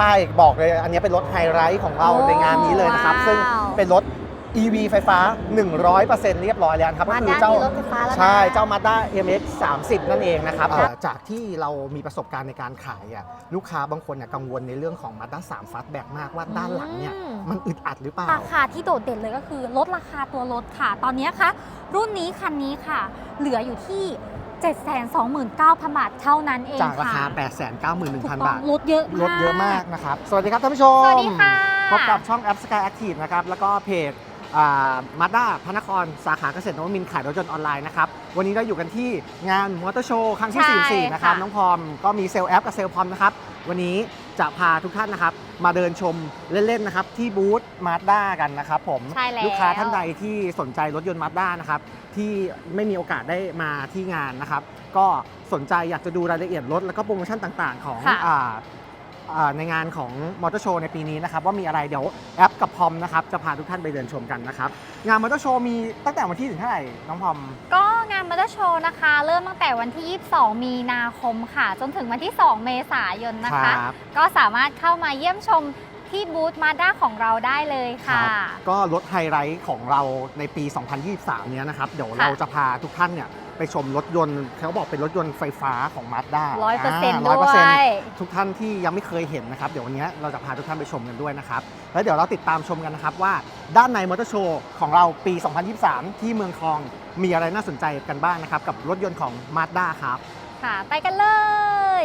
ช่ บอกเลย อันนี้เป็นรถไฮไลท์ของเราโอ้ในงานนี้เลยนะครับว้าวซึ่งเป็นรถ EV ไฟฟ้า 100%เรียบร้อยแล้วครับ ก็มาคืด้าเจ้ามีรถไฟฟ้าแล้วนะ ใช่ เจ้า Mazda MX 30 นั่นเองนะครับเอ่อจากที่เรามีประสบการณ์ในการขายอะลูกค้าบางคนเนี่ยกังวลในเรื่องของ Mazda 3 Fastback มากว่าด้านหลังเนี่ย อืม มันอึดอัดหรือเปล่า ราคาที่โดดเด่นเลยก็คือลดราคาตัวรถค่ะ ตอนนี้ค่ะ รุ่นนี้คันนี้ค่ะ เหลืออยู่ที่ 729,000 บาทเท่านั้นเองจากราคาค่ะถูก891,000ต้บาองทลดเยอะมากลดเยอะมากนะครับ สวัสดีครับท่านผู้ชม สวัสดีค่ะ พบกับช่องแอป Sky Active นะครับ แล้วก็เพจมาด้าพระนครสาขาเกษตรนวมินทร์ขายรถยนต์ออนไลน์นะครับ วันนี้เราอยู่กันที่งานมอเตอร์โชว์ครั้งที่ใช่44 นะครับค่ะน้องพรก็มีเซลล์แอปกับเซลล์พรนะครับ วันนี้จะพาทุกท่านนะครับ มาเดินชมเล่น ๆ นะครับ ที่บูธมาด้ากันนะครับผมใช่แล้วลูกค้าท่านใดที่สนใจรถยนต์มาด้านะครับ ที่ไม่มีโอกาสได้มาที่งานนะครับ ก็สนใจอยากจะดูรายละเอียดรถแล้วก็โปรโมชั่นต่างๆ ของค่ะอ่าอ่าในงานของมอเตอร์โชว์ในปีนี้นะครับ ว่ามีอะไรเดี๋ยวแอปกับพอมนะครับ จะพาทุกท่านไปเดินชมกันนะครับ งานมอเตอร์โชว์มีตั้งแต่วันที่ถึงเท่าไหร่น้องพอม ก็งานมอเตอร์โชว์นะคะ เริ่มตั้งแต่วันที่ 22 มีนาคมค่ะ จนถึงวันที่ 2 เมษายนนะคะ ครับ ก็สามารถเข้ามาเยี่ยมชม ที่บูธมาด้าของเราได้เลยค่ะก็รถไฮไลท์ของเราในปี 2023 เนี้ยนะครับ เดี๋ยวค่ะเราจะพาทุกท่านเนี่ยไปชมรถยนต์เขาบอกเป็นรถยนต์ไฟฟ้าของมาด้าร้อยเปอร์เซ็นต์ร้อยด้เปอวร์เซ็นต์ยทุกท่านที่ยังไม่เคยเห็นนะครับ เดี๋ยววันนี้เราจะพาทุกท่านไปชมกันด้วยนะครับ แล้วเดี๋ยวเราติดตามชมกันนะครับว่าด้านในมอเตอร์โชว์ของเราปี 2023 ที่เมืองทองมีอะไรน่าสนใจกันบ้างนะครับกับรถยนต์ของ Mazda ครับ ค่ะ ไปกันเลย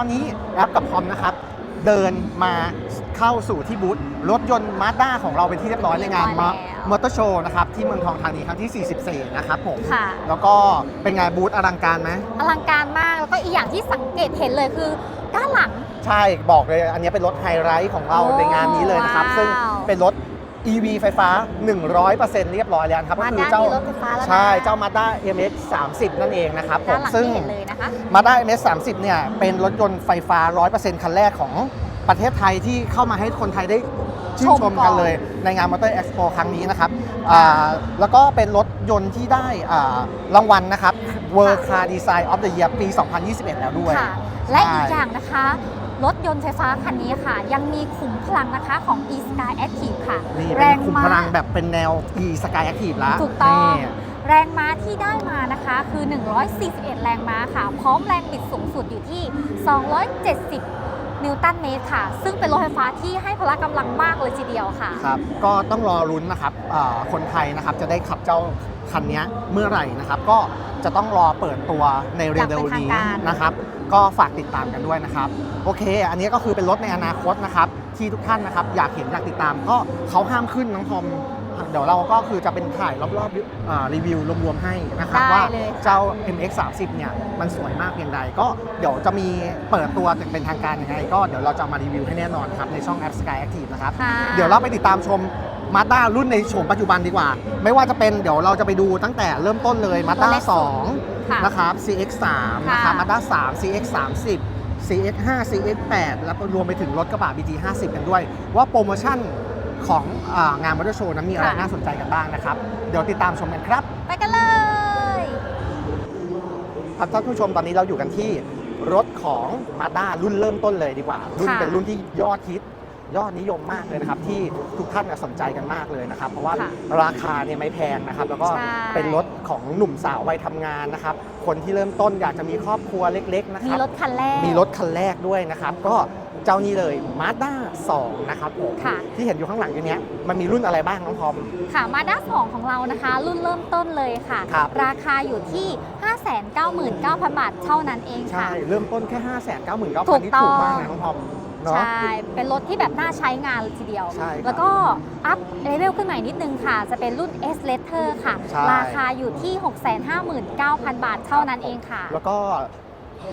ตอนนี้แอปกับพอมนะครับ เดินมาเข้าสู่ที่บูธรถยนต์มาด้าของเราเป็นที่เรียบร้อยในงานเรียบร้มาอยแล้วมอเตอร์โชว์นะครับ ที่เมืองทองธานีครั้งที่ 44 นะครับผม ค่ะ แล้วก็เป็นไงบูธอลังการไหม อลังการมากแล้วก็อีกอย่างที่สังเกตเห็นเลยคือด้านหลัง ใช่บอกเลยอันนี้เป็นรถไฮไลท์ของเราโอ้ในงานนี้เลยนะครับ ว้าว ซึ่งเป็นรถ EV ไฟฟ้า 100%เรียบร้อยแล้วครับก็มาคือด้าเจ้ามีรถไฟฟ้าแล้วนะใช่เจ้า Mazda MX 30นั่นเองนะครับผด้านมหลังซึ่ง ที่เห็นเลยนะคะ Mazda MX 30เนี่ยเป็นรถยนต์ไฟฟ้า 100%คันแรกของประเทศไทยที่เข้ามาให้คนไทยได้ชื่นชมกันเลยในงาน Motor Expo ครั้งนี้นะครับอ่าแล้วก็เป็นรถยนต์ที่ได้อ่ารางวัลนะครับ World Car Design of the Year ปี 2021 แล้วด้วย ค่ะและอีกใช่อย่างนะคะ รถยนต์ไฟฟ้าคันนี้ค่ะ ยังมีขุมพลังนะคะของ e-sky active ค่ะ นี่แรเป็นงคุมม้าพลังแบบเป็นแนว e sky active แล้วถูกต้อง นี่ แรงม้าที่ได้มานะคะคือ 141 แรงม้าค่ะ พร้อมแรงบิดสูงสุดอยู่ที่ 270 นิวตันเมตรค่ะ ซึ่งเป็นรถไฟฟ้าที่ให้พละกำลังมากเลยทีเดียวค่ะ ครับก็ต้องรอรุ้นนะครับอ่าคนไทยนะครับจะได้ขับเจ้าคันนี้เมื่อไหร่นะครับ ก็จะต้องรอเปิดตัวในเร็วๆนี้อย่างเป็นทางการนะครับ ก็ฝากติดตามกันด้วยนะครับ โอเค อันนี้ก็คือเป็นรถในอนาคตนะครับ ที่ทุกท่านนะครับ อยากเห็นอยากติดตามก็เขาห้ามขึ้นน้องพอม เดี๋ยวเราก็คือจะเป็นถ่ายรอบๆอ่ารีวิวรวมๆให้นะครับได้ว่าเลยค่ะเจ้า MX 30เนี่ยมันสวยมากเพียงใดก็เดี๋ยวจะมีเปิดตัวอย่างเป็นทางการยังไง ก็เดี๋ยวเราจะมารีวิวให้แน่นอนครับในช่องแอป Sky Active นะครับ ค่ะ เดี๋ยวเราไปติดตามชมมาด้ารุ่นในโฉมปัจจุบันดีกว่า ไม่ว่าจะเป็นเดี๋ยวเราจะไปดูตั้งแต่เริ่มต้นเลยมาด้าตัวเล็กสุดค่ะ2นะครับ CX 3นะครับค่ะ มาด้า3 CX 30 CX 5 CX 8แล้วก็รวมไปถึงรถกระบะ BT 50กันด้วย ว่าโปรโมชั่น ของอางานมอเตอร์โชว์นั้นมีอะไรค่ะน่าสนใจกันบ้างนะครับ เดี๋ยวติดตามชมกันครับ ไปกันเลยครับท่านผู้ชมตอนนี้เราอยู่กันที่รถของ Mazda รุ่นเริ่มต้นเลยดีกว่า รุ่นค่ะเป็นรุ่นที่ยอดฮิต ยอดนิยมมากเลยนะครับ ที่ทุกท่านเนี่ยสนใจกันมากเลยนะครับ เพราะว่าค่ะราคาเนี่ยไม่แพงนะครับ แล้วก็ใช่ เป็นรถของหนุ่มสาววัยทำงานนะครับ คนที่เริ่มต้นอยากจะมีครอบครัวเล็กๆนะคมีรับ รถคันแรก มีรถคันแรกด้วยนะครับ ก็เจ้านี้เลย Mazda 2 นะครับผมค่ะ ที่เห็นอยู่ข้างหลังอยู่เนี้ยมันมีรุ่นอะไรบ้างน้องพอม ค่ะมาด้า2ของเรานะคะ รุ่นเริ่มต้นเลยค่ะครับราคาอยู่ที่ 599,000 บาทเท่านั้นเองค่ะใช่เริ่มต้นแค่ 5 9 9 0 0 0ถูกที่ต้องถูกมากนะน้องพอม เนาะ ใช่ เป็นรถที่แบบน่าใช้งานเลยทีเดียว ใช่ครับแล้วก็อัพเลเวลขึ้นใหม่นิดนึงค่ะ จะเป็นรุ่น S Letter ค่ะ ใช่ ราคาอยู่ที่ 659,000 บาทเท่านั้นเองค่ะ แล้วก็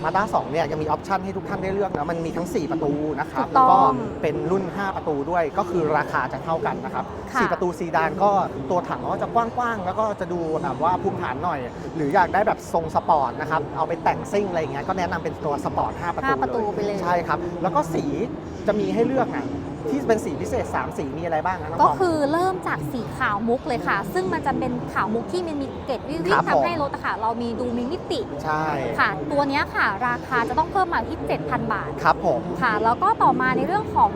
มาด้า2เนี่ยยังมีออปชันให้ทุกท่านได้เลือกนะมันมีทั้ง 4 ประตูนะครับถูกต้แล้องวก็เป็นรุ่น 5 ประตูด้วยก็คือราคาจะเท่ากันนะครับค่ะ4ประตูซีดานก็ตัวถังก็จะกว้างๆ แล้วก็จะดูแบบว่าภูมิฐานหน่อย หรืออยากได้แบบทรงสปอร์ตนะครับเอาไปแต่งซิ่งอะไรอย่างเงี้ยก็แนะนำเป็นตัวสปอร์ต5ประตูห้าประตูไปเลย ใช่ครับแล้วก็สี จะมีให้เลือกนะที่เป็นสีพิเศษ 3 สีมีอะไรบ้างนะน้องก็ปอมคือเริ่มจากสีขาวมุกเลยค่ะ ซึ่งมันจะเป็นขาวมุกที่มันมีเกล็ดวิวิครับผม ทำให้รถอะค่ะ เรามีดูมีมิติใช่ ค่ะ ตัวเนี้ยค่ะ ราคาจะต้องเพิ่มมาที่ 7,000 บาทครับผม ค่ะ แล้วก็ต่อมาในเรื่องของ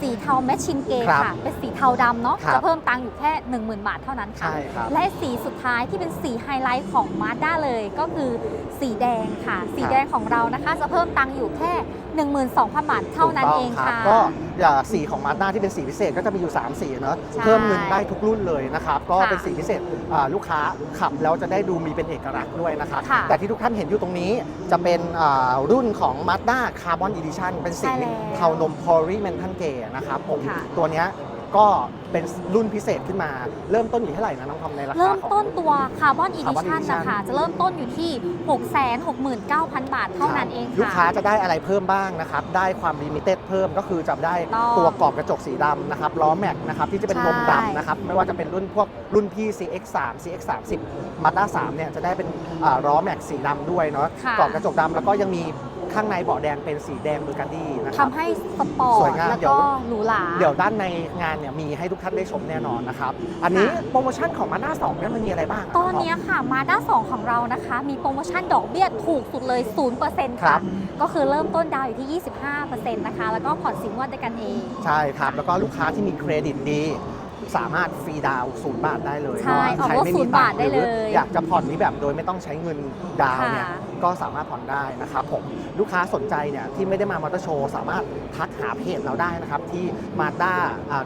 สีเทาแมชชินเกครับค่ะ เป็นสีเทาดำเนาะครับ จะเพิ่มตังค์อยู่แค่ 10,000 บาทเท่านั้นค่ะ ใช่ครับ และสีสุดท้ายที่เป็นสีไฮไลท์ของ Mazda เลยก็คือสีแดงค่ะ สีแดงของเรานะคะ จะเพิ่มตังค์อยู่แค่ 12,000 บาทเท่านั้นเองถูกต้ค่ะรับก็อย่างสีของมาด้าที่เป็นสีพิเศษก็จะมีอยู่ 3 สีเนอะใช่เพิ่มเงินได้ทุกรุ่นเลยนะครับก็ค่ะเป็นสีพิเศษอ่าลูกค้าขับแล้วจะได้ดูมีเป็นเอกลักษณ์ด้วยนะครับค่ะแต่ที่ทุกท่านเห็นอยู่ตรงนี้จะเป็นอ่ารุ่นของ Mazda Carbon Edition เป็นสีใช่แล้วเทานม p o r y m e n t a l Grey นะครับผมค่ะ ตัวเนี้ย ก็เป็นรุ่นพิเศษขึ้นมา เริ่มต้นอยู่เท่าไหร่นะน้องทอมในราคาเริ่มของต้นตัว Carbon Carbon Edition Edition นะคะ จะเริ่มต้นอยู่ที่ 669,000 บาทเท่านั้นเองลูกค่ะค้าจะได้อะไรเพิ่มบ้างนะครับ ได้ความลิมิเต็ดเพิ่มก็คือจะได้ต้องตัวกรอบกระจกสีดำนะครับล้อแม็กนะครับที่จะเป็นใช่ลมดำนะครับไม่ว่าจะเป็นรุ่นพวกรุ่นพี่ CX3 CX30 Mazda 3เนี่ยจะได้เป็นอ่าล้อแม็กสีดำด้วยเนาะค่ะกรอบกระจกดำแล้วก็ยังมี ข้างในเบาะแดงเป็นสีแดงเบอร์กันดี้นะครับทำให้สปอร์สวยตงามแล้วเดี๋ยก็วหรูหรา เดี๋ยวด้านในงานเนี่ยมีให้ทุกท่านได้ชมแน่นอนนะครับ อันนี้ค่ะ โปรโมชั่นของ Mazda 2เนี่ยมันมีอะไรบ้างะตอนเนี้ยค่ะ Mazda 2ของเรานะคะ มีโปรโมชั่นดอกเบี้ยถูกสุดเลย 0%ครัค่ะ บ ก็คือเริ่มต้นดาวน์อยู่ที่ 25%นะคะ แล้วก็ผ่อนสินงวดด้วยกันเอง ใช่ครับ แล้วก็ลูกค้าที่มีเครดิตดี สามารถฟรีดาวน์ศูนย์บาทได้เลยใช่เนาะออกใครรถไม่ศูมีนย์ตับางทค์ได้หรือเลยอยากจะผ่อนนี้แบบโดยไม่ต้องใช้เงินดาวน์เนี่ยค่ะก็สามารถผ่อนได้นะครับผม ลูกค้าสนใจเนี่ยที่ไม่ได้มามอเตอร์โชว์สามารถทักหาเพจเราได้นะครับ ที่มาด้า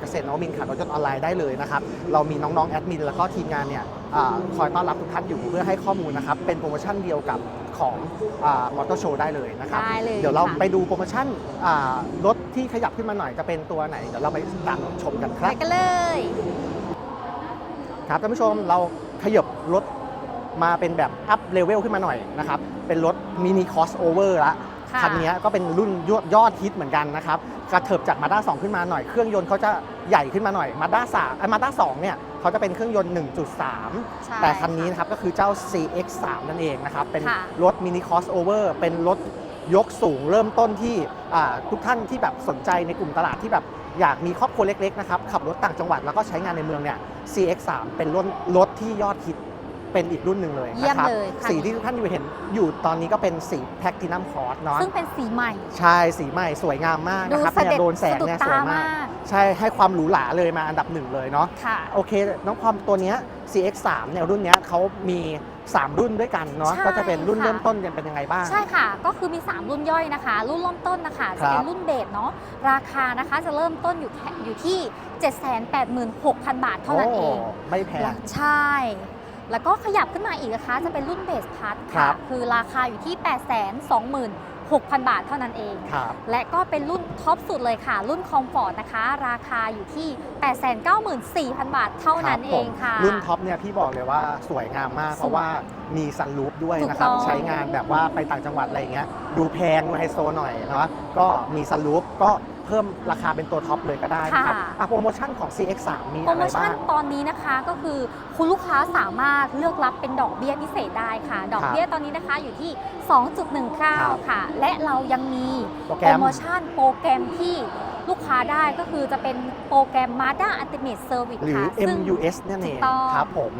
เกษตรนวมินทร์ขายรถยนต์ออนไลน์ได้เลยนะครับ เรามีน้องๆแอดมินแล้วก็ทีมงานเนี่ยอ่าคอยต้อนรับทุกท่านอยู่เพื่อให้ข้อมูลนะครับ เป็นโปรโมชั่นเดียวกับ ของมอเตอร์โชว์ได้เลยนะครับได้เลยเดี๋ยวเราค่ะ ไปดูโปรโมชั่นอ่ารถที่ขยับขึ้นมาหน่อยจะเป็นตัวไหน เดี๋ยวเราไปตามชมกันคไปรับ กันเลย ครับท่านผู้ชมเราขยับรถมาเป็นแบบอัพเลเวลขึ้นมาหน่อยนะครับ เป็นรถมินิคอสโอเวอร์ละ ค่ะ คันนี้ก็เป็นรุ่นยอดยอดฮิตเหมือนกันนะครับกระเถิบจากมาด้า2ขึ้นมาหน่อย เครื่องยนต์เขาจะใหญ่ขึ้นมาหน่อยมาด้า3ไอ้มาด้า2เนี่ยเขาจะเป็นเครื่องยนต์ 1.3 ใช่แต่คันนี้นะครับก็คือเจ้า CX3 นั่นเองนะครับ เป็นค่ะรถมินิคอสโอเวอร์เป็นรถยกสูงเริ่มต้นที่อ่าทุกท่านที่แบบสนใจในกลุ่มตลาดที่แบบอยากมีครอบครัวเล็กๆนะครับขับรถต่างจังหวัดแล้วก็ใช้งานในเมืองเนี่ย CX3 เป็นรถรถที่ยอดฮิต เป็นอีกรุ่นหนึ่งเลยเยี่ยมนะครับเลยค่ะ สีที่ทุกท่านอยู่เห็นอยู่ตอนนี้ก็เป็นสีแพคทินัมคอร์สเนาะซึ่งเป็นสีใหม่ ใช่สีใหม่สวยงามมากดูนะครับเสเนี่ยด็จโดนแสงเนี่ยสะสดุดวยตามมากมากใช่ให้ความหรูหราเลยมาอันดับหนึ่งเลยเนาะ ค่ะ โอเค น้องความตัวเนี้ย CX3 เนี่ยรุ่นเนี้ยเขามี 3 รุ่นด้วยกันเนาะ ใช่ก็จะเป็นรุ่นค่ะ เริ่มต้นกันเป็นยังไงบ้าง ใช่ค่ะ ก็คือมี 3 รุ่นย่อยนะคะ รุ่นเริ่มต้นนะคะครัจะบเป็นรุ่นเบสเนาะ ราคานะคะจะเริ่มต้นอยู่แค่อยู่ที่ 786,000 บาทเท่านั้นเอง โไม่แพง ใช่ แล้วก็ขยับขึ้นมาอีกนะคะ จะเป็นรุ่นเบสพัทครัค่ะ บ คือราคาอยู่ที่ 826,000 บาทเท่านั้นเอง ครับ และก็เป็นรุ่นท็อปสุดเลยค่ะ รุ่นคอมฟอร์ตนะคะ ราคาอยู่ที่ 894,000 บาทเท่านั้นรับเองค่ะผมรุ่นท็อปเนี่ยพี่บอกเลยว่าสวยงามมาก สวยเพราะว่ามีซันรูฟด้วยนะครับ ถูกต้อง ใช้งานแบบว่าไปต่างจังหวัดอะไรอย่างเงี้ยดูแพงดูไฮโซหน่อยเนาะก็มีซันรูฟก็ เพิ่มราคาเป็นตัวท็อปเลยก็ได้นะครับค่ะ อะโปรโมชั่นของ CX3 มีโปรอะโมไรชั่บ้านง ตอนนี้นะคะก็คือคุณลูกค้าสามารถเลือกรับเป็นดอกเบี้ยพิเศษได้ค่ะ ดอกเบี้ยตอนนี้นะคะอยู่ที่2.19 ค่ะ และเรายังมีโปรแกโปรรม โมชั่นโปรแกรมที่ลูกค้าได้ก็คือจะเป็นโปรแกรม Mazda Ultimate Service หรือ ค่ะซึ่ง MUS นั่นเองถูกต้องครับผม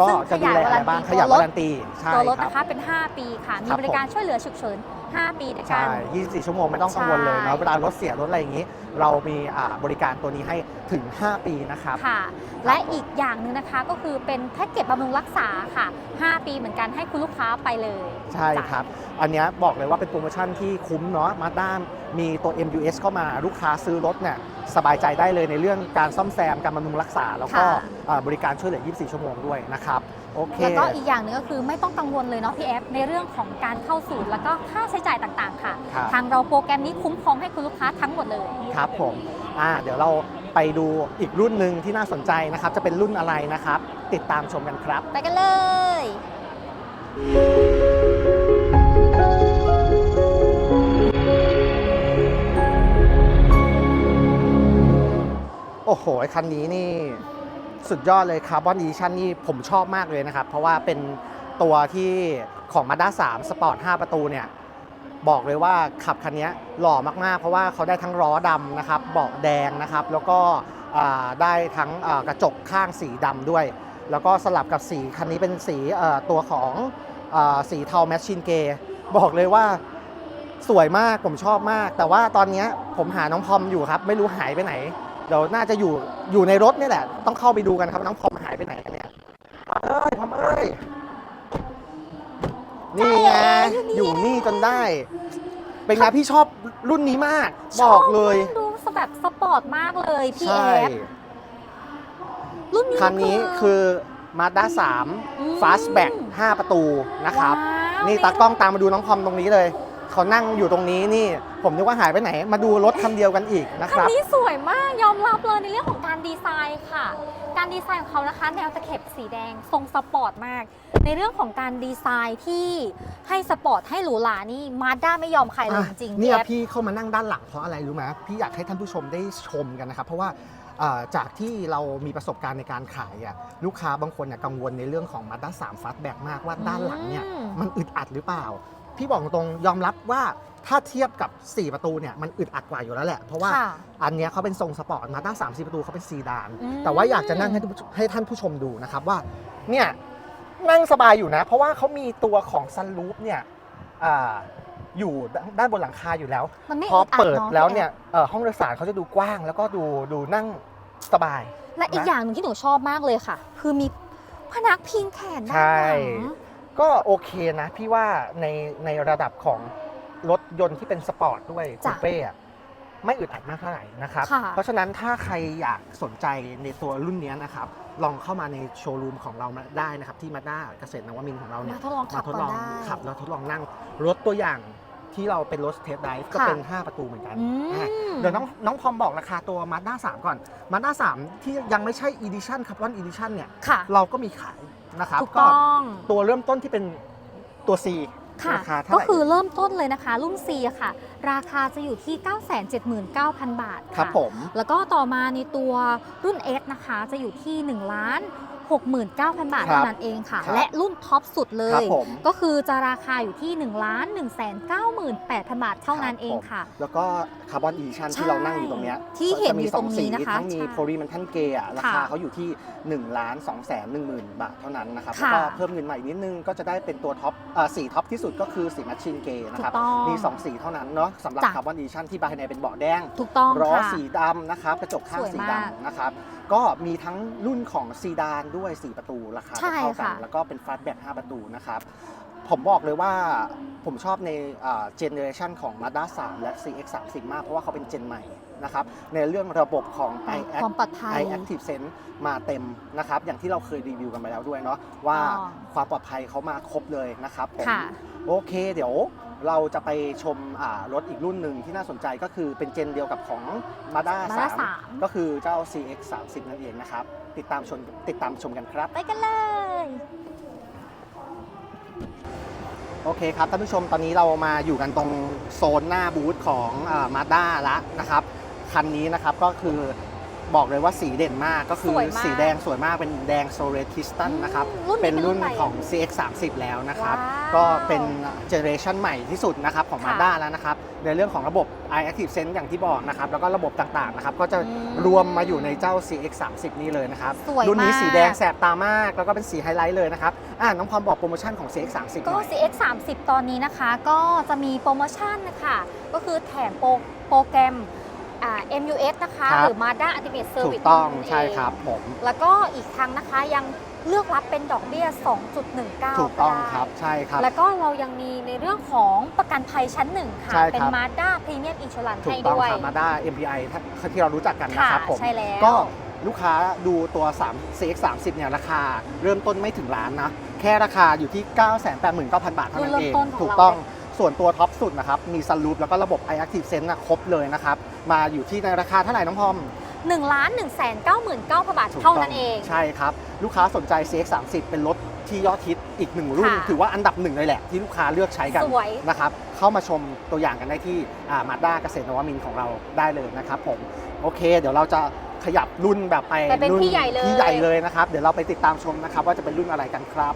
ก็ซึ่งจะดูแลอะไรบ้างขขยัยาบยวาวารัรันนตี ตีใช่ตัวรถครับนะคะเป็น 5 ปีค่ะ มีครับบริการช่วยเหลือฉุกเฉิน 5 ปีด้วยกัใช่ น 24 ชั่วโมงไม่ต้องกังวลเลยใช่เนาะเวลารถเสียรถอะไรอย่างนี้ เรามีอ่าบริการตัวนี้ให้ถึง 5 ปีนะครับ ค่ะ และอีกอย่างหนึ่งนะคะก็คือเป็นแพ็กเกจบำรุงรักษาค่ะ 5 ปีเหมือนกันให้คุณลูกค้าไปเลยใช่ครับ อันเนี้ยบอกเลยว่าเป็นโปรโมชั่นที่คุ้มเนาะ มาด้ามมีตัว MUS เข้ามาลูกค้าซื้อรถเนี่ยสบายใจได้เลยในเรื่องการซ่อมแซม การบำรุงรักษา แล้วก็ค่ะ อ่าบริการช่วยเหลือ 24 ชั่วโมงด้วยนะครับ โอเค แล้วก็อีกอย่างหนึ่งก็คือไม่ต้องกังวลเลยเนาะพี่แอฟในเรื่องของการเข้าสูตร แล้วก็ค่าใช้จ่ายต่างๆ ค่ะ ครับ ทางเราโปรแกรมนี้คุ้มครองให้คุณลูกค้าทั้งหมดเลย ครับผมอ่าเดี๋ยวเราไปดูอีกรุ่นหนึ่งที่น่าสนใจนะครับ จะเป็นรุ่นอะไรนะครับ ติดตามชมกันครับ ไปกันเลย โอ้โหคันนี้นี่ สุดยอดเลยคาร์บอนอีชันนี่ผมชอบมากเลยนะครับ เพราะว่าเป็นตัวที่ของ Mazda 3 Sport 5 ประตูเนี่ย บอกเลยว่าขับคันนี้หล่อมากๆ เพราะว่าเขาได้ทั้งล้อดำนะครับเบาะแดงนะครับ แล้วก็ได้ทั้งกระจกข้างสีดำด้วย แล้วก็สลับกับสีคันนี้เป็นสีตัวของอสีเทาแมชชีนเกย์บอกเลยว่าสวยมากผมชอบมาก แต่ว่าตอนนี้ผมหาน้องพอมอยู่ครับ ไม่รู้หายไปไหน เดี๋ยวน่าจะอยู่อยู่ในรถนี่แหละ ต้องเข้าไปดูกันครับน้องพอมหายไปไหนกันเนี่ยพอมเอ้ยพอมเอ้ยนี่ไงใช่อยู่นี่อยู่นี่จนได้ เป็นไงพี่ชอบรุ่นนี้มาก บอกเลยชอบมากดูแบบสปอร์ตมากเลยพี่ใช่แอฟรุ่นนี้คันนี้คือ Mazda ม3 Fastback 5ประตูนะครับว้าวนี่ตากล้องตามมาดูน้องพอมตรงนี้เลย เขานั่งอยู่ตรงนี้นี่ ผมนึกว่าหายไปไหน มาดูรถคันเดียวกันอีกนะคคันรับ นี้สวยมากยอมรับเลยในเรื่องของการดีไซน์ค่ะ การดีไซน์ของเขานะคะ แนวตะเข็บสีแดงทรงสปอร์ตมาก ในเรื่องของการดีไซน์ที่ให้สปอร์ตให้หรูหรานี่มาด้าไม่ยอมใครเลยจริงๆเนี่ยแอฟพี่เข้ามานั่งด้านหลังเพราะอะไรรู้ไหมพี่อยากให้ท่านผู้ชมได้ชมกันนะครับ เพราะว่าเอ่อจากที่เรามีประสบการณ์ในการขายอะลูกค้าบางคนเนี่ยกังวลในเรื่องของ Mazda 3 Fastback มากว่าด้านหลังเนี่ยอืม มันอึดอัดหรือเปล่า พี่บอกตรงๆยอมรับว่าถ้าเทียบกับ 4 ประตูเนี่ยมันอึดอัดกว่าอยู่แล้วแหละ เพราะว่าค่ะอันเนี้ยเขาเป็นทรงสปอร์ตมาด้าสามสี่ประตูเขาเป็นซีดาน อืม แต่ว่าอยากจะนั่งให้ท่านผู้ให้ท่านผู้ชมดูนะครับว่าเนี่ยนั่งสบายอยู่นะ เพราะว่าเขามีตัวของซันรูฟเนี่ยอ่าอยู่ด้านบนหลังคาอยู่แล้ว มันไม่พออึดอัดเปิดนาะแล้วพี่เนี่แอยเอ่อห้องโดยสารเขาจะดูกว้าง แล้วก็ดูดูนั่งสบายฟและอีกอย่างหนึ่งที่หนูชอบมากเลยค่ะ คือมีพนักพิงแขนด้านใช่หลัง ก็โอเคนะ พี่ว่าในในระดับของรถยนต์ที่เป็นสปอร์ตด้วยคูจ้ะเป้อะไม่อึดอัดมากเท่าไหร่นะครับ ค่ะ เพราะฉะนั้นถ้าใครอยากสนใจในตัวรุ่นเนี้ยนะครับ ลองเข้ามาในโชว์รูมของเรามาได้นะครับ ที่มาด้าเกษตรนวมินทร์ของเราเนี่ยมาทดลองขัมาบทดก่อนลองได้ ขับแล้วทดลองนั่งรถตัวอย่างที่เราเป็นรถเทสไดฟ์ก็ค่ะ เป็น 5 ประตูเหมือนกันอืมอะเดี๋ยวน้องน้องพอมบอกราคาตัวมาด้า3ก่อนมาด้า3ที่ยังไม่ใช่ Edition คาร์บอน Edition เนี่ย ค่ะ เราก็มีขาย นะครับถูกต้อง ตัวเริ่มต้นที่เป็นตัว C ค่ะราคาเท่าก็ไหร่คือเริ่มต้นเลยนะคะ รุ่น C อะค่ะ ราคาจะอยู่ที่ 979,000 บาทครับค่ะผม แล้วก็ต่อมาในตัวรุ่น X นะคะ จะอยู่ที่1ล้าน 69,000 บาทครับเท่านั้นเองค่ะครับและรุ่นท็อปสุดเลครับยผมก็คือจะราคาอยู่ที่1ล้าน198,000 บาทเท่านั้นเองค่ะ แล้วก็คาร์บอนอีชันที่เรานั่งอยู่ตรงเนี้ยที่เห็นจะมีอยู่ตรงนี้นะคะสองสีทั้งมีใช่โพลีมันทันเกย์ราคาค่ะเขาอยู่ที่1ล้าน2แสน1หมื่นบาทเท่านั้นนะครับค่ะแล้วก็เพิ่มเงินใหม่นิดนึงก็จะได้เป็นตัวท็อปอ่าสีท็อปที่สุดก็คือสีมัชชินเกย์นะครับถูกต้องมี 2 สีเท่านั้นเนาะสำหรับจ้ะคาร์บอนอีชันที่ภายในเป็นเบาะแดงถูกต้องล้อค่ะสีดำนะครับกระจกข้างสวยสีมากดำนะครับ ก็มีทั้งรุ่นของซีดานด้วย 4 ประตูราคาใช่เท่ากัค่ะนแล้วก็เป็นฟาสต์แบ็ค5ประตูนะครับผมบอกเลยว่าผมชอบในเจเนอเรชันของ Mazda 3 และ CX 3 0มากเพราะว่าเขาเป็นเจนใหม่นะครับในเรื่องระบบของ i ความปลอดภัย i Active Sense มาเต็มนะครับอย่างที่เราเคยรีวิวกันไปแล้วด้วยเนาะว่าอ๋อความปลอดภัยเขามาครบเลยนะครับผมค่ะโอเคเดี๋ยว เราจะไปชมอ่ารถอีกรุ่นหนึ่งที่น่าสนใจก็คือเป็นเจนเดียวกับของ Mazda Mazda 3 3ก็คือเจ้า CX 3 0นั่นเองนะครับ ติดตามชมติดตามชมกันครับ ไปกันเลย โอเคครับท่านผู้ชมตอนนี้เรามาอยู่กันตรงโซนหน้าบูธของมาด้าละนะครับ คันนี้นะครับก็คือ บอกเลยว่าสีเด่นมากก็คือสวยมากสีแดงสวยมากเป็นแดงโซเรติสตันอืมนะครับรุ่นนี้เป็นรุ่นเป็นรุ่นอะไรของ CX 30แล้วนะครับ ว้าวก็เป็นเจเนอเรชันใหม่ที่สุดนะครับของ ค่ะ Mazda แล้วนะครับ ในเรื่องของระบบ i Active Sense อย่างที่บอกนะครับ แล้วก็ระบบต่างๆนะครับ ก็จะอืมรวมมาอยู่ในเจ้า CX 30นี้เลยนะครับ สวยรุ่นนี้มาก สีแดงแสบตามาก แล้วก็เป็นสีไฮไลท์เลยนะครับอ่าน้องพรบอกโปรโมชั่นของ CX 30หก็ น่อย CX 30ตอนนี้นะคะ ก็จะมีโปรโมชั่นนะคะ ก็คือแถมโปรโปรแกรม อ่า MUS นะคะ ครับ หรือ Mazda Ultimate ถู Service กต้องนั่นเใช่ครับผม แล้วก็อีกครั้งนะคะยังเลือกรับเป็นดอกเบี้ย 2.19ถูกต้องได้ครับใช่ครับ แล้วก็เรายังมีในเรื่องของประกันภัยชั้นหนึ่งค่ะ ใช่ครับ เป็น Mazda Premium Insurance ถูให้กต้องด้วยครับ Mazda MPI ที่เรารู้จักกันนะค่ะครับผม ใช่แล้ว ก็ลูกค้าดูตัว3 CX 30เนี่ยราคาเริ่มต้นไม่ถึงล้านนะ แค่ราคาอยู่ที่ 989,000 บาทเท่านั้นเอง รุ่นเริ่มต้นของเราถูกต้อง ส่วนตัวท็อปสุดนะครับ มีซันรูปแล้วก็ระบบ i Active Sense นะครบเลยนะครับ มาอยู่ที่ในราคาเท่าไหร่น้องพอม1ล้าน1 9 9 0 0 0บาทถูกเท่าต้นั้นเอง ใช่ครับ ลูกค้าสนใจ CX 30 เป็นรถที่ยอดฮิตอีกหนึ่งรุ่นค่ะถือว่าอันดับหนึ่งเลยแหละ ที่ลูกค้าเลือกใช้กันสวยนะครับ เข้ามาชมตัวอย่างกันได้ที่มาด้าเกษตรนวมินทร์ของเราได้เลยนะครับผม โอเค เดี๋ยวเราจะขยับรุ่นแบบไปไปเป็นรุ่นพี่ใหญ่เลยที่ใหญ่เลยนะครับ เดี๋ยวเราไปติดตามชมนะครับ ว่าจะเป็นรุ่นอะไรกันครับ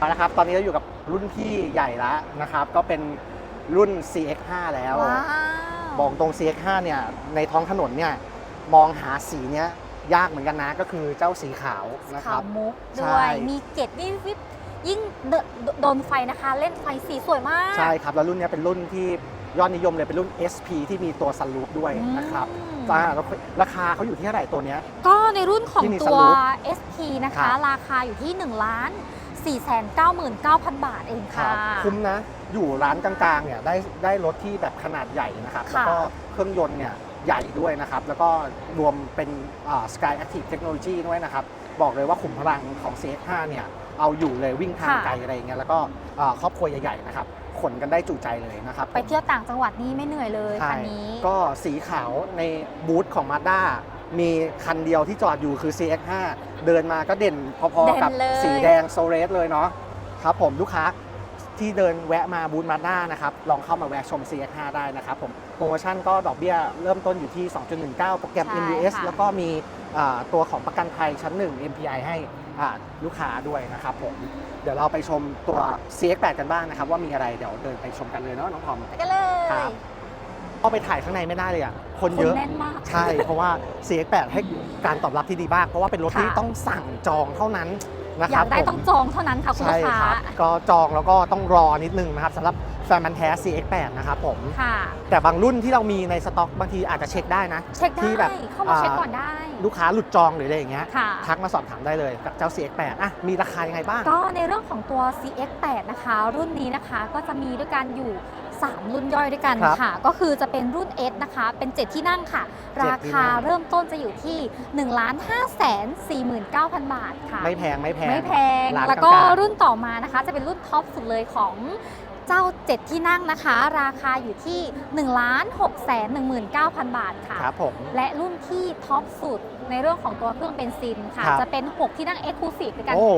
เอาละครับ ตอนนี้เราอยู่กับรุ่นพี่ใหญ่แล้วนะครับ ก็เป็นรุ่น CX5 แล้ว ว้าว บอกตรง CX5 เนี่ย ในท้องถนนเนี่ย มองหาสีเนี้ยยากเหมือนกันนะ ก็คือเจ้าสีขาวนะคขารัวบ มุกใช่ ด้วย มีเกล็ดวิบวิบยิ่งเดโดนไฟนะคะ เล่นไฟสีสวยมากใช่ครับ แล้วรุ่นเนี้ยเป็นรุ่นที่ยอดนิยมเลย เป็นรุ่น SP ที่มีตัวซันรูฟด้วยนะครับอืมอ่าแล้วราคาเขาอยู่ที่เท่าไหร่ตัวเนี้ย ก็ในรุ่นของที่มีตัว sunroof SP นะครัคะ บ ราคาอยู่ที่1ล้าน 499,000 บาทเองค่ะ คุ้มนะ อยู่ร้านกลางๆเนี่ยได้ได้รถที่แบบขนาดใหญ่นะครับค่ะแล้วก็เครื่องยนต์เนี่ยใหญ่ด้วยนะครับ แล้วก็รวมเป็นอ่า Sky Active Technology ด้วยนะครับ บอกเลยว่าขุมพลังของ CX5 เนี่ย เอาอยู่เลยวิ่งทางค่ะไกลอะไรอย่างเงี้ยแล้วก็อ่าครอบครัวใหญ่ๆนะครับขนกันได้จุใจเลยนะครับ ไปเที่ยวต่างจังหวัดนี่ไม่เหนื่อยเลยใช่คันนี้ ก็สีขาวในบูธของ Mazda มีคันเดียวที่จอดอยู่คือ CX5 เดินมาก็เด่นพอๆกับเด่นเลยสีแดงโซเรสเลยเนาะครับผมลูกค้าที่เดินแวะมาบูธ Mazda นะครับ ลองเข้ามาแวะชม CX5 ได้นะครับผมโปรโมชั่นก็ดอกเบี้ยเริ่มต้นอยู่ที่ 2.19 โปรแกรมใช่ MUS ค่ะแล้วก็มีอ่าตัวของประกันภัยชั้น 1 MPI ให้อ่าลูกค้าด้วยนะครับผม เดี๋ยวเราไปชมตัว CX8 กันบ้างนะครับ ว่ามีอะไรเดี๋ยวเดินไปชมกันเลยเนาะน้องพอมไปกันเลยครับ เข้าไปถ่ายข้างในไม่ได้เลยอะ คนคนเยอะแน่นมากใช่ เพราะว่า CX8 ให้การตอบรับที่ดีมาก เพราะว่าเป็นรถที่ค่ะ ต้องสั่งจองเท่านั้นนะอครัยาบกได้ผมต้องจองเท่านั้นค่ะคุณใช่ลูกค้า ครับ ก็จองแล้วก็ต้องรอนิดนึงนะครับสำหรับแฟนมันธุ์แท้ CX8 นะครับผม ค่ะ แต่บางรุ่นที่เรามีในสต็อกบางทีอาจจะเช็คได้นะ เช็คได้ที่แบบเข้ามาเช็คอ่าก่อนได้ ลูกค้าหลุดจองหรืออะไรอย่างเงี้ย ค่ะ ทักมาสอบถามได้เลยกับเจ้า CX8 อะ มีราคายังไงบ้าง ก็ในเรื่องของตัว CX8 นะคะ รุ่นนี้นะคะก็จะมีด้วยกันอยู่ 3 รุ่นย่อยด้วยกันครับค่ะ ก็คือจะเป็นรุ่น S นะคะ เป็น 7 ที่นั่งค่ะ เจ็ดราที่คานั่งเริ่มต้นจะอยู่ที่1ล้าน5แสน49,000 บาทค่ะ ไม่แพงไม่แพงไม่แพง ร้านแล้วก็กลางๆ รุ่นต่อมานะคะ จะเป็นรุ่นท็อปสุดเลยของเจ้า 7 ที่นั่งนะคะ ราคาอยู่ที่1ล้าน6แสน19,000 บาทค่ะ ครับผม และรุ่นที่ท็อปสุดในเรื่องของตัวเครื่องเบนซินค่ะ ครับ จะเป็น 6 ที่นั่ง Exclusive ด้วยกัน โอ้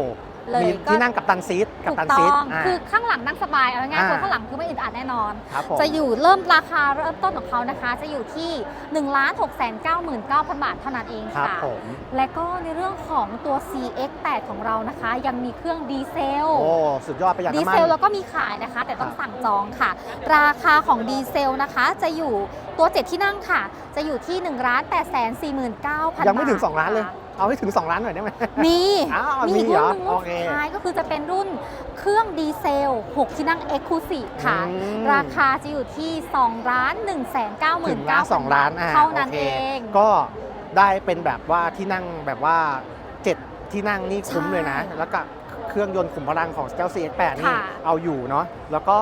เลยมีก็ที่นั่งกับตันซีทกับถูกตันต้ซีทองอ่าคือข้างหลังนั่งสบายเอาง่ายๆอ่าตัวข้างหลังคือไม่อึดอัดแน่นอน ครับผมจะอยู่เริ่มราคาเริ่มต้นของเขานะคะ จะอยู่ที่1นึ่งล้านหกแสนเก้าหมื่นเก้าพันบาทเท่านั้นเองครับค่ะ ผมและก็ในเรื่องของตัว CX8 ของเรานะคะ ยังมีเครื่องดีเซล โอ้สุดยอดประหยัดดีน้ำมัเซน ลแล้วก็มีขายนะคะ แต่ต้องครับสั่งจองค่ะ ราคาของดีเซลนะคะ จะอยู่ตัว 7 ที่นั่งค่ะ จะอยู่ที่1นึ่งล้านแปดแสนสี่หมื่นเก้าพันยังไม่ถึงบท2ล้านเลยค่ะ เอาให้ถึง 2 ล้านหน่อยได้ไหม มีอ้าวมีมีอีกเหรรุ่อนหนึ่งโอรุ่นเคสุดท้ายก็คือจะเป็นรุ่นเครื่องดีเซล 6 ที่นั่ง Exclusive ค่ะ อืม ราคาจะอยู่ที่2ล้าน1 9 9 9ถึง0 ล้านสองล้านอะเท่านั้นโคเองก็ได้เป็นแบบว่าที่นั่งแบบว่าเจ็ดที่นั่งนี่คุ้มใช่เลยนะ แล้วก็เครื่องยนต์ขุมพลังของเจ้า CX8 นี่ค่ะเอาอยู่เนาะแล้วก็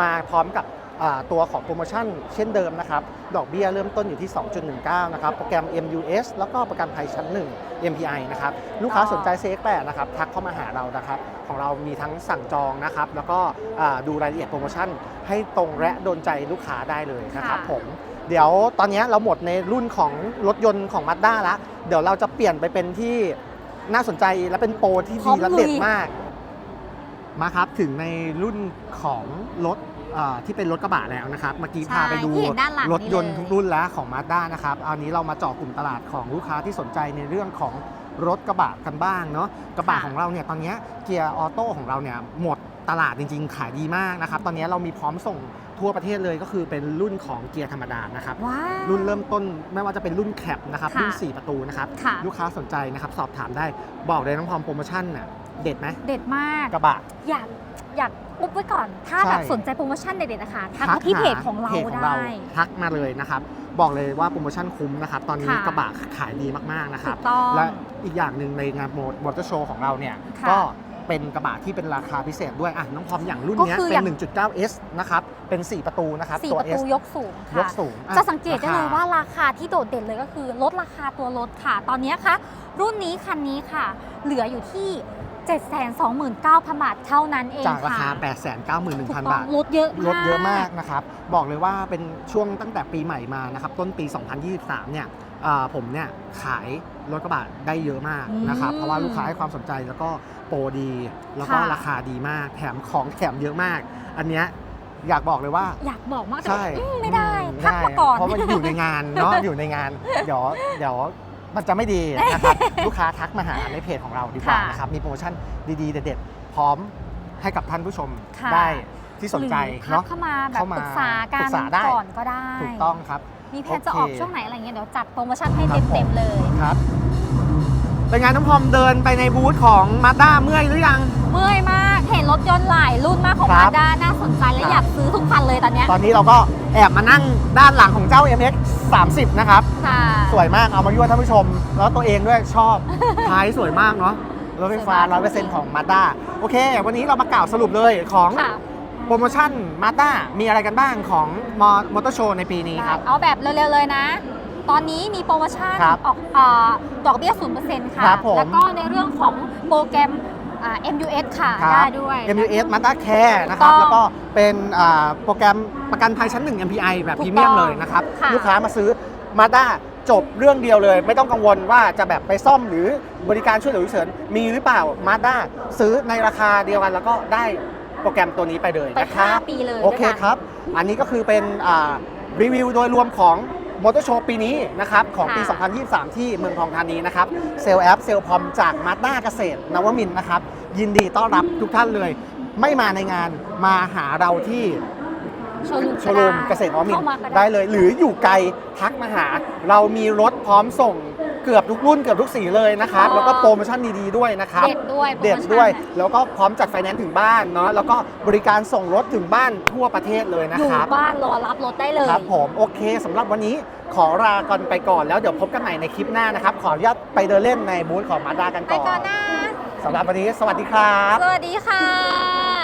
มาพร้อมกับอ่าตัวของโปรโมชั่นเช่นเดิมนะครับ ดอกเบี้ยเริ่มต้นอยู่ที่ 2.19 นะครับ โปรแกรม MUS แล้วก็ประกันภัยชั้น 1 MPI นะครับ ลูกค้าสนใจ CX8 นะครับ ทักเข้ามาหาเรานะครับ ของเรามีทั้งสั่งจองนะครับ แล้วก็อ่าดูรายละเอียดโปรโมชั่น ให้ตรงและโดนใจลูกค้าได้เลยนะครับค่ะผม เดี๋ยวตอนนี้เราหมดในรุ่นของรถยนต์ของ Mazda แล้วเดี๋ยวเราจะเปลี่ยนไปเป็นที่น่าสนใจและเป็นโปรที่พร้ดีอมและเด็ดลุยมาก มาครับถึงในรุ่นของรถ เอ่อที่เป็นรถกระบะแล้วนะครับ เมื่อกี้ใช่พาไปดูที่เห็นด้านหลังรถยนต์นี่เลยทุกรุ่นแล้วของมาด้านะครับอันนี้เรามาเจาะกลุ่มตลาดของลูกค้าที่สนใจในเรื่องของรถกระบะกันบ้างเนาะกระบะของเราเนี่ยตอนเนี้ยเกียร์ออโต้ของเราเนี่ยหมดตลาดจริง ๆ ขายดีมากนะครับ ตอนนี้เรามีพร้อมส่งทั่วประเทศเลยก็คือเป็นรุ่นของเกียร์ธรรมดานะครับ ว้าว รุ่นเริ่มต้นไม่ว่าจะเป็นรุ่นแคปนะครับค่ะรุ่น 4 ประตูนะครับค่ะ ลูกค้าสนใจนะครับสอบถามได้บอกเลยน้องพร้อมโปรโมชั่นน่ะเด็ดไหมเด็ดมาก กระบะอยาก อยากปุ๊บไว้ก่อน ถ้าใช่แบบสนใจโปรโมชั่นเด็ดๆนะคะทักมาที่เพจของเราเพจของได้ ทักมาเลยนะครับ บอกเลยว่าโปรโมชั่นคุ้มนะครับ ตอนนี้ค่ะ กระบะขายดีมากๆนะคถูรับ กต้อง และอีกอย่างหนึ่งในงานมอเตอร์โชว์ของเราเนี่ย ค่ะก็เป็นกระบะที่เป็นราคาพิเศษด้วย อะ น้องพร้อมอย่างรุ่นเนี้ยก็คือเป็อย่าง น 1.9S นะครับ เป็น 4 ประตูนะครับสี่ตัว ประตู S ยกสูงยกค่ะ สูงอ่จะสังเกตได้เลยรคว่าราคาที่โดดเด่นเลยก็คือลดราคาตัวรถค่ะ ตอนนี้ค่ะ รุ่นนี้คันนี้ค่ะ เหลืออยู่ที่ 729,000 บาทเท่านั้นเองจากราคาค่ะถูก891,000ต้อบางทลดเยอะมากลดเยอะมากนะครับ บอกเลยว่าเป็นช่วงตั้งแต่ปีใหม่มานะครับ ต้นปี 2023 เนี่ยอ่าผมเนี่ยขายรถกระบะได้เยอะมากนะครับอืมเพราะว่าลูกค้าให้ความสนใจแล้วก็โปรดี แล้วก็ค่ะราคาดีมาก แถมของแถมเยอะมาก อันเนี้ยอยากบอกเลยว่า อยากบอกมากแต่ใช่อืมไม่ได้อืทักมาก่อนเพราะมันอยู่ในงานเนาะอยู่ในงาน เดี๋ยวเดี๋ยว มันจะไม่ดีนะครับ ลูกค้าทักมาหาในเพจของเราดีกว่าค่ะนะครับ มีโปรโมชั่นดีๆ เด็ดๆ พร้อมให้กับท่านผู้ชมค่ะได้ที่สนใจหรือทักเนาะเข้ามาแบบเข้ามาปรึกษากัปรึนกษาได้ก่อนก็ได้ ถูกต้องครับ มีแพลนจะอโออกเคช่วงไหนอะไรเงี้ยเดี๋ยวจัดโปรโมชั่นให้ครับผมเต็มๆเลยครับเป็นไงน้องพรอมเดินไปในบูธของมาด้าเมื่อยหรือยัง เมื่อยมาก เห็นรถยนต์หลายรุ่นมากของครัมาบด้าน่าสนใจและครับ อยากซื้อทุกคันเลยตอนเนี้ยตอนนี้เราก็แอบมานั่งด้านหลังของเจ้า MX 30 นะครับ ค่ะสวยมากเอามายั่วท่านผู้ชม แล้วตัวเองด้วยชอบ ท้ายสวยมากเนาะรถไฟฟ้าสวยมากจริง100%ของมาด้าโอเค วันนี้เรามากล่าวสรุปเลยของค่ะโปรโมชั่นมาด้ามีอะไรกันบ้างของมอเตอร์โชว์ในปีนี้ครับ เอาแบบเร็วๆเลยนะ ตอนนี้มีโปรโมชั่นครับออกเอ่อดอกเบี้ย 0%ค่ะ ครับผมแล้วก็ในเรื่องของโปรแกรม อ่า MUS ค่ะครับได้ด้วย MUS Mazda Care นะครับถูกต้องแล้วก็เป็นอ่าโปรแกรมประกันภัยชั้น 1 MPI แบบถูพกรีเมียมต้องเลยนะครับค่ะลูกค้ามาซื้อ Mazda จบเรื่องเดียวเลย ไม่ต้องกังวลว่าจะแบบไปซ่อมหรือบริการช่วยเหลือฉุกเฉินมีหรือเปล่า Mazda ซื้อในราคาเดียวกันแล้วก็ได้โปรแกรมตัวนี้ไปเลยไปนะครับ5ปีเลยโอเคด้วยกันครับ อันนี้ก็คือเป็นอ่ารีวิวโดยรวมของ มอเตอร์โชว์ปีนี้นะครับของปีค่ะ2023 ที่เมืองทองธานีนะครับเซลล์แอปเซลล์พอมจากมาด้าเกษตรนวมินทร์นะครับ ยินดีต้อนรับทุกท่านเลย ไม่มาในงานมาหาเราที่โชว์รูมโชว์รูมเกษตรนวมินทเข้าร์มาก็ได้เลย หรืออยู่ไกลทักมาหา เรามีรถพร้อมส่ง เกือบทุกรุ่นเกือบทุกสีเลยนะครับแล้วก็โปรโมชั่นดีๆด้วยนะครับเด็ดด้วยโปรโมเด็ดชั่นด้วยน่ะแล้วก็พร้อมจัดไฟแนนซ์ถึงบ้านเนาะแล้วก็บริการส่งรถถึงบ้านทั่วประเทศเลยนะอยู่ครับบ้านรอรับรถได้เลยครับผมโอเคสำหรับวันนี้ขอลาก่อนไปก่อนแล้วเดี๋ยวพบกันใหม่ในคลิปหน้านะครับขออนุญาตไปเดินเล่นในบูธของมาด้ากันไปก่อนก่อนนะสำหรับวันนี้สวัสดีครับ สวัสดีค่ะ